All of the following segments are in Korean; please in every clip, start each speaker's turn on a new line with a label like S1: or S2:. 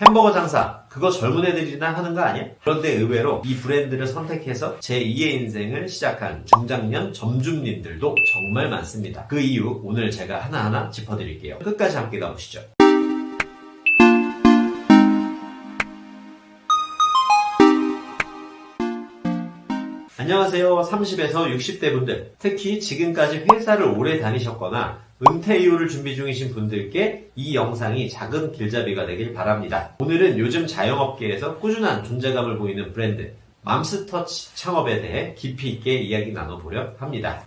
S1: 햄버거 장사, 그거 젊은 애들이나 하는 거 아니야? 그런데 의외로 이 브랜드를 선택해서 제2의 인생을 시작한 중장년 점주님들도 정말 많습니다. 그 이유 오늘 제가 하나하나 짚어드릴게요. 끝까지 함께 가보시죠. 안녕하세요. 30에서 60대 분들, 특히 지금까지 회사를 오래 다니셨거나 은퇴 이후를 준비 중이신 분들께 이 영상이 작은 길잡이가 되길 바랍니다. 오늘은 요즘 자영업계에서 꾸준한 존재감을 보이는 브랜드 맘스터치 창업에 대해 깊이 있게 이야기 나눠보려 합니다.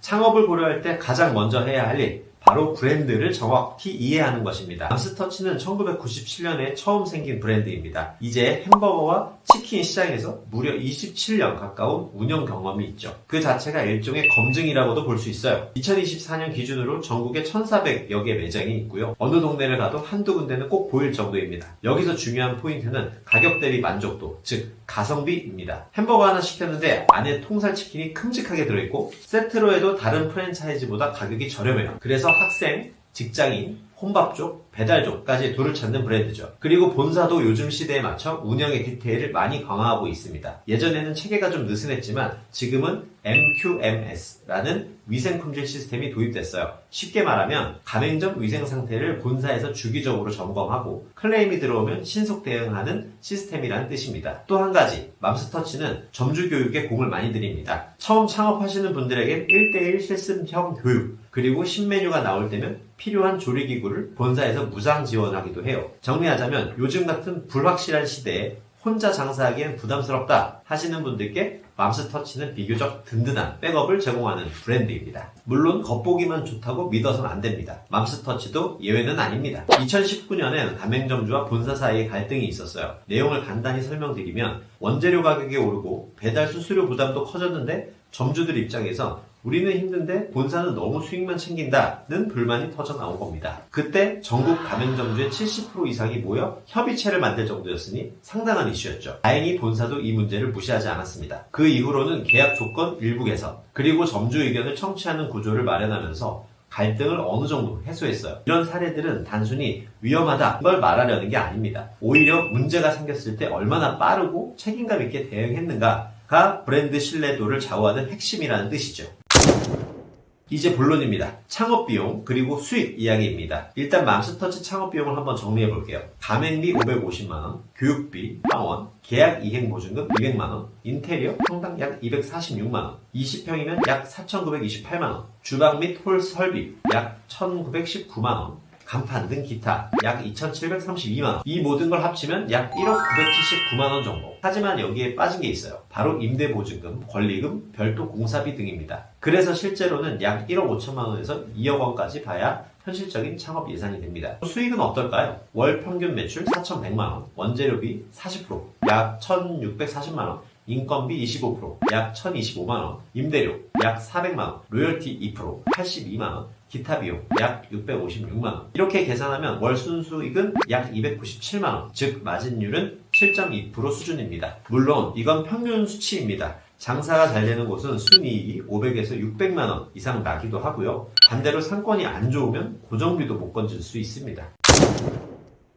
S1: 창업을 고려할 때 가장 먼저 해야 할 일, 바로 브랜드를 정확히 이해하는 것입니다. 맘스터치는 1997년에 처음 생긴 브랜드입니다. 이제 햄버거와 치킨 시장에서 무려 27년 가까운 운영 경험이 있죠. 그 자체가 일종의 검증이라고도 볼 수 있어요. 2024년 기준으로 전국에 1,400여 개 매장이 있고요. 어느 동네를 가도 한두 군데는 꼭 보일 정도입니다. 여기서 중요한 포인트는 가격 대비 만족도, 즉 가성비입니다. 햄버거 하나 시켰는데 안에 통살 치킨이 큼직하게 들어있고 세트로 해도 다른 프랜차이즈보다 가격이 저렴해요. 그래서 학생, 직장인, 혼밥족, 배달족까지 둘을 찾는 브랜드죠. 그리고 본사도 요즘 시대에 맞춰 운영의 디테일을 많이 강화하고 있습니다. 예전에는 체계가 좀 느슨했지만 지금은 MQMS라는 위생 품질 시스템이 도입됐어요. 쉽게 말하면 가맹점 위생 상태를 본사에서 주기적으로 점검하고 클레임이 들어오면 신속 대응하는 시스템이라는 뜻입니다. 또 한 가지, 맘스터치는 점주 교육에 공을 많이 들입니다. 처음 창업하시는 분들에겐 1대1 실습형 교육, 그리고 신메뉴가 나올 때면 필요한 조리기구를 본사에서 무상 지원하기도 해요. 정리하자면 요즘 같은 불확실한 시대에 혼자 장사하기엔 부담스럽다 하시는 분들께 맘스터치는 비교적 든든한 백업을 제공하는 브랜드입니다. 물론 겉보기만 좋다고 믿어서는 안 됩니다. 맘스터치도 예외는 아닙니다. 2019년엔 가맹점주와 본사 사이에 갈등이 있었어요. 내용을 간단히 설명드리면 원재료 가격이 오르고 배달 수수료 부담도 커졌는데 점주들 입장에선 우리는 힘든데 본사는 너무 수익만 챙긴다는 불만이 터져 나온 겁니다. 그때 전국 가맹점주의 70% 이상이 모여 협의체를 만들 정도였으니 상당한 이슈였죠. 다행히 본사도 이 문제를 무시하지 않았습니다. 그 이후로는 계약 조건 일부 개선, 그리고 점주 의견을 청취하는 구조를 마련하면서 갈등을 어느 정도 해소했어요. 이런 사례들은 단순히 위험하다 걸 말하려는 게 아닙니다. 오히려 문제가 생겼을 때 얼마나 빠르고 책임감 있게 대응했는가가 브랜드 신뢰도를 좌우하는 핵심이라는 뜻이죠. 이제 본론입니다. 창업 비용 그리고 수익 이야기입니다. 일단 맘스터치 창업 비용을 한번 정리해 볼게요. 가맹비 550만 원, 교육비 1원, 계약 이행 보증금 200만 원, 인테리어 평당 약 246만 원, 20평이면 약 4,928만 원, 주방 및 홀 설비 약 1,919만 원, 간판 등 기타 약 2,732만원. 이 모든 걸 합치면 약 1억 979만원 정도. 하지만 여기에 빠진 게 있어요. 바로 임대보증금, 권리금, 별도 공사비 등입니다. 그래서 실제로는 약 1억 5천만원에서 2억 원까지 봐야 현실적인 창업 예산이 됩니다. 수익은 어떨까요? 월 평균 매출 4,100만원, 원재료비 40%, 약 1,640만원, 인건비 25%, 약 1,025만원, 임대료 약 400만원, 로열티 2%, 82만원, 기타 비용 약 656만원. 이렇게 계산하면 월 순수익은 약 297만원, 즉 마진율은 7.2% 수준입니다. 물론 이건 평균 수치입니다. 장사가 잘 되는 곳은 순이익이 500에서 600만원 이상 나기도 하고요. 반대로 상권이 안 좋으면 고정비도 못 건질 수 있습니다.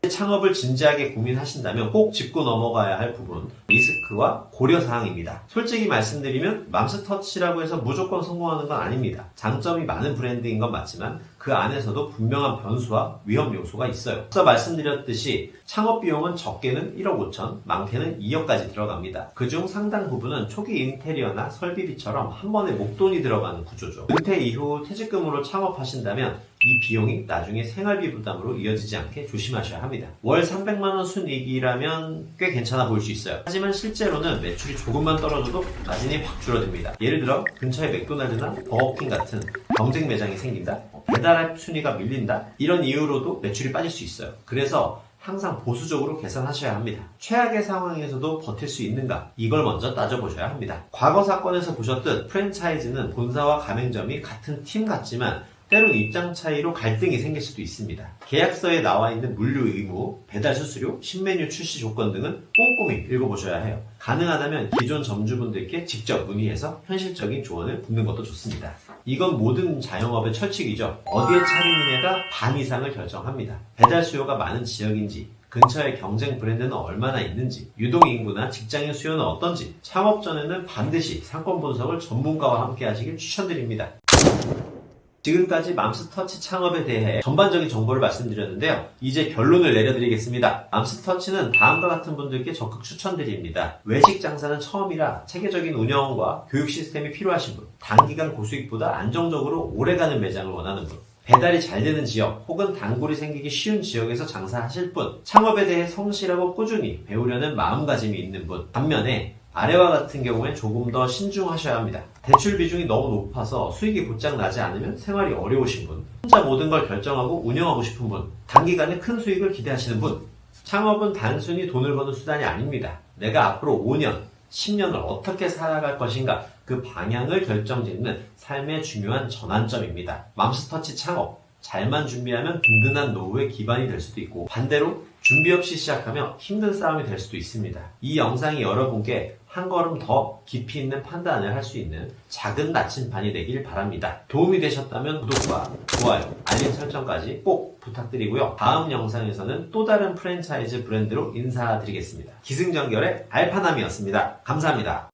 S1: 창업을 진지하게 고민하신다면 꼭 짚고 넘어가야 할 부분 리스크와 고려사항입니다. 솔직히 말씀드리면 맘스터치라고 해서 무조건 성공하는 건 아닙니다. 장점이 많은 브랜드인 건 맞지만 그 안에서도 분명한 변수와 위험 요소가 있어요. 앞서 말씀드렸듯이 창업 비용은 적게는 1억 5천, 많게는 2억까지 들어갑니다. 그중 상당 부분은 초기 인테리어나 설비비처럼 한 번에 목돈이 들어가는 구조죠. 은퇴 이후 퇴직금으로 창업하신다면 이 비용이 나중에 생활비 부담으로 이어지지 않게 조심하셔야 합니다. 월 300만원 순이익이라면 꽤 괜찮아 보일 수 있어요. 하지만 실제로는 매출이 조금만 떨어져도 마진이 확 줄어듭니다. 예를 들어 근처에 맥도날드나 버거킹 같은 경쟁 매장이 생긴다? 배달앱 순위가 밀린다? 이런 이유로도 매출이 빠질 수 있어요. 그래서 항상 보수적으로 계산하셔야 합니다. 최악의 상황에서도 버틸 수 있는가? 이걸 먼저 따져보셔야 합니다. 과거 사건에서 보셨듯 프랜차이즈는 본사와 가맹점이 같은 팀 같지만 때로 입장 차이로 갈등이 생길 수도 있습니다. 계약서에 나와 있는 물류 의무, 배달 수수료, 신메뉴 출시 조건 등은 꼼꼼히 읽어보셔야 해요. 가능하다면 기존 점주분들께 직접 문의해서 현실적인 조언을 듣는 것도 좋습니다. 이건 모든 자영업의 철칙이죠. 어디에 차리느냐가 반 이상을 결정합니다. 배달 수요가 많은 지역인지, 근처에 경쟁 브랜드는 얼마나 있는지, 유동인구나 직장인 수요는 어떤지, 창업 전에는 반드시 상권 분석을 전문가와 함께 하시길 추천드립니다. 지금까지 맘스터치 창업에 대해 전반적인 정보를 말씀드렸는데요. 이제 결론을 내려드리겠습니다. 맘스터치는 다음과 같은 분들께 적극 추천드립니다. 외식 장사는 처음이라 체계적인 운영과 교육 시스템이 필요하신 분, 단기간 고수익보다 안정적으로 오래가는 매장을 원하는 분, 배달이 잘 되는 지역 혹은 단골이 생기기 쉬운 지역에서 장사하실 분, 창업에 대해 성실하고 꾸준히 배우려는 마음가짐이 있는 분, 반면에 아래와 같은 경우엔 조금 더 신중하셔야 합니다. 대출 비중이 너무 높아서 수익이 곧장 나지 않으면 생활이 어려우신 분, 혼자 모든 걸 결정하고 운영하고 싶은 분, 단기간에 큰 수익을 기대하시는 분, 창업은 단순히 돈을 버는 수단이 아닙니다. 내가 앞으로 5년, 10년을 어떻게 살아갈 것인가 그 방향을 결정짓는 삶의 중요한 전환점입니다. 맘스터치 창업. 잘만 준비하면 든든한 노후의 기반이 될 수도 있고 반대로 준비 없이 시작하면 힘든 싸움이 될 수도 있습니다. 이 영상이 여러분께 한 걸음 더 깊이 있는 판단을 할 수 있는 작은 나침반이 되길 바랍니다. 도움이 되셨다면 구독과 좋아요, 알림 설정까지 꼭 부탁드리고요. 다음 영상에서는 또 다른 프랜차이즈 브랜드로 인사드리겠습니다. 기승전결의 알파남이었습니다. 감사합니다.